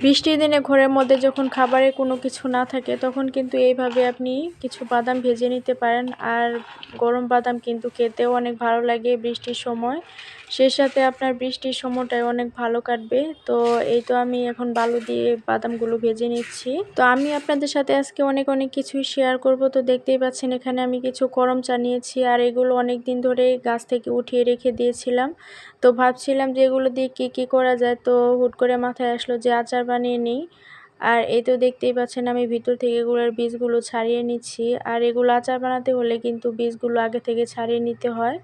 বৃষ্টির দিনে ঘরের মধ্যে যখন খাবারের কোনো কিছু না থাকে, তখন কিন্তু এইভাবে আপনি কিছু বাদাম ভেজে নিতে পারেন। আর গরম বাদাম কিন্তু খেতেও অনেক ভালো লাগে বৃষ্টির সময়। সেই সাথে আপনার বৃষ্টির সময়টাই অনেক ভালো কাটবে। তো এই তো আমি এখন বালু দিয়ে বাদামগুলো ভেজে নিচ্ছি। তো আমি আপনাদের সাথে আজকে অনেক অনেক কিছুই শেয়ার করব। তো দেখতেই পাচ্ছেন এখানে আমি কিছু করম চা নিয়েছি আর এগুলো অনেক দিন ধরে গাছ থেকে উঠিয়ে রেখে দিয়েছিলাম। তো ভাবছিলাম যে এগুলো দিয়ে কী কী করা যায়? তো হুট করে মাথায় আসলো যে আচার বানিয়ে নিই। আর এই তো দেখতেই পাচ্ছেন আমি ভিতর থেকে এগুলোর বীজগুলো ছাড়িয়ে নিচ্ছি। আর এগুলো আচার বানাতে হলে কিন্তু বীজগুলো আগে থেকে ছাড়িয়ে নিতে হয়।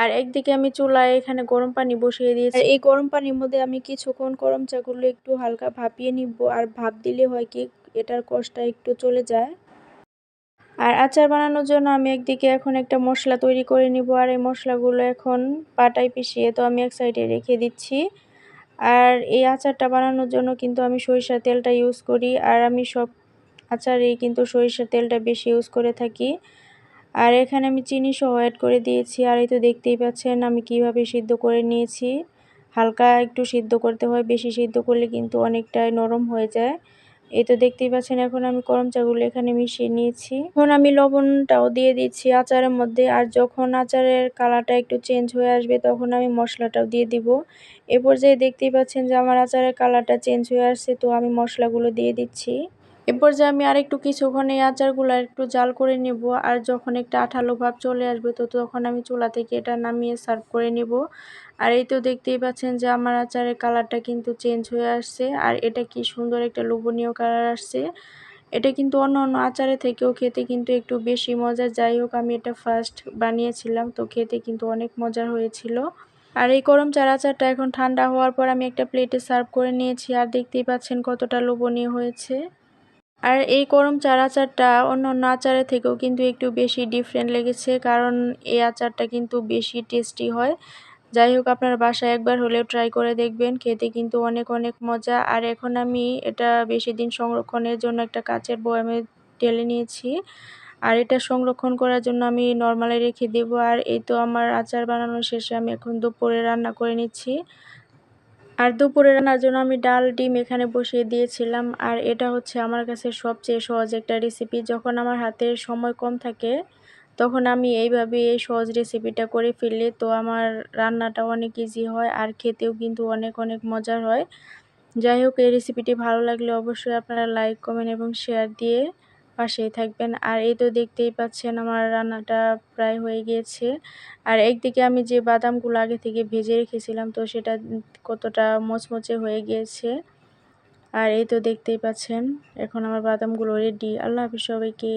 আর একদিকে আমি চুলায় এখানে গরম পানি বসিয়ে দিয়েছি। এই গরম পানির মধ্যে আমি কিছুক্ষণ গরম চাগুলো একটু হালকা ভাপিয়ে নিব। আর ভাপ দিলে হয় কি এটার কষ্টটা একটু চলে যায়। আর আচার বানানোর জন্য আমি একদিকে এখন একটা মশলা তৈরি করে নিব। আর এই মশলাগুলো এখন পাটায় পিষিয়ে তো আমি এক সাইডে রেখে দিচ্ছি। আর এই আচারটা বানানোর জন্য কিন্তু আমি সরিষার তেলটা ইউজ করি। আর আমি সব আচারেই কিন্তু সরিষার তেলটা বেশি ইউজ করে থাকি। আর এখানে আমি চিনি সহ অ্যাড করে দিয়েছি। আর এই তো দেখতেই পাচ্ছেন আমি কীভাবে সিদ্ধ করে নিয়েছি। হালকা একটু সিদ্ধ করতে হয়, বেশি সিদ্ধ করলে কিন্তু অনেকটাই নরম হয়ে যায়। এই তো দেখতেই পাচ্ছেন এখন আমি করম চাগুলো এখানে মিশিয়ে নিয়েছি। এখন আমি লবণটাও দিয়ে দিচ্ছি আচারের মধ্যে, আর যখন আচারের কালারটা একটু চেঞ্জ হয়ে আসবে তখন আমি মশলাটাও দিয়ে দিব। এ পর্যায়ে দেখতেই পাচ্ছেন যে আমার আচারের কালারটা চেঞ্জ হয়ে আসছে, তো আমি মশলাগুলো দিয়ে দিচ্ছি। এরপর যে আমি আরেকটু কিছুক্ষণ এই আচারগুলো একটু জাল করে নেব আর যখন একটা আঠালো ভাব চলে আসবে তো তখন আমি চুলা থেকে এটা নামিয়ে সার্ভ করে নেব। আর এই তো দেখতেই পাচ্ছেন যে আমার আচারের কালারটা কিন্তু চেঞ্জ হয়ে আসছে আর এটা কি সুন্দর একটা লোভনীয় কালার আসছে। এটা কিন্তু অন্য অন্য আচারে থেকেও খেতে কিন্তু একটু বেশি মজা যাই হোক, আমি এটা ফার্স্ট বানিয়েছিলাম তো খেতে কিন্তু অনেক মজার হয়েছিল। আর এই গরম চার আচারটা এখন ঠান্ডা হওয়ার পর আমি একটা প্লেটে সার্ভ করে নিয়েছি আর দেখতেই পাচ্ছেন কতটা লোভনীয় হয়েছে। আর এই করম চার আচারটা অন্য অন্য আচারের থেকেও কিন্তু একটু বেশি ডিফারেন্ট লেগেছে, কারণ এই আচারটা কিন্তু বেশি টেস্টি হয়। যাই হোক, আপনার বাসায় একবার হলেও ট্রাই করে দেখবেন, খেতে কিন্তু অনেক অনেক মজা। আর এখন আমি এটা বেশি দিন সংরক্ষণের জন্য একটা কাচের বয়ামে ঢেলে নিয়েছি। আর এটা সংরক্ষণ করার জন্য আমি নর্মালে রেখে দেবো। আর এই তো আমার আচার বানানো শেষে আমি এখন দুপুরে রান্না করে নিচ্ছি। আর দুপুরে রান্নার জন্য আমি ডাল, ডিম এখানে বসিয়ে দিয়েছিলাম। আর এটা হচ্ছে আমার কাছে সবচেয়ে সহজ একটা রেসিপি যখন আমার হাতের সময় কম থাকে, তখন আমি এইভাবে এই সহজ রেসিপিটা করে ফেললে তো আমার রান্নাটা অনেক ইজি হয় আর খেতেও কিন্তু অনেক অনেক মজার হয়। যাই হোক, এই রেসিপিটি ভালো লাগলে অবশ্যই আপনারা লাইক কমেন্ট এবং শেয়ার দিয়ে পাশেই থাকবেন। আর এই তো দেখতেই পাচ্ছেন আমার রান্নাটা প্রায় হয়ে গিয়েছে। আর একদিকে আমি যে বাদামগুলো আগে থেকে ভেজে রেখেছিলাম, তো সেটা কতটা মচমচে হয়ে গিয়েছে। আর এই তো দেখতেই পাচ্ছেন, এখন আমার বাদামগুলো রেডি আল্লাহ হাফিজ সবাইকে।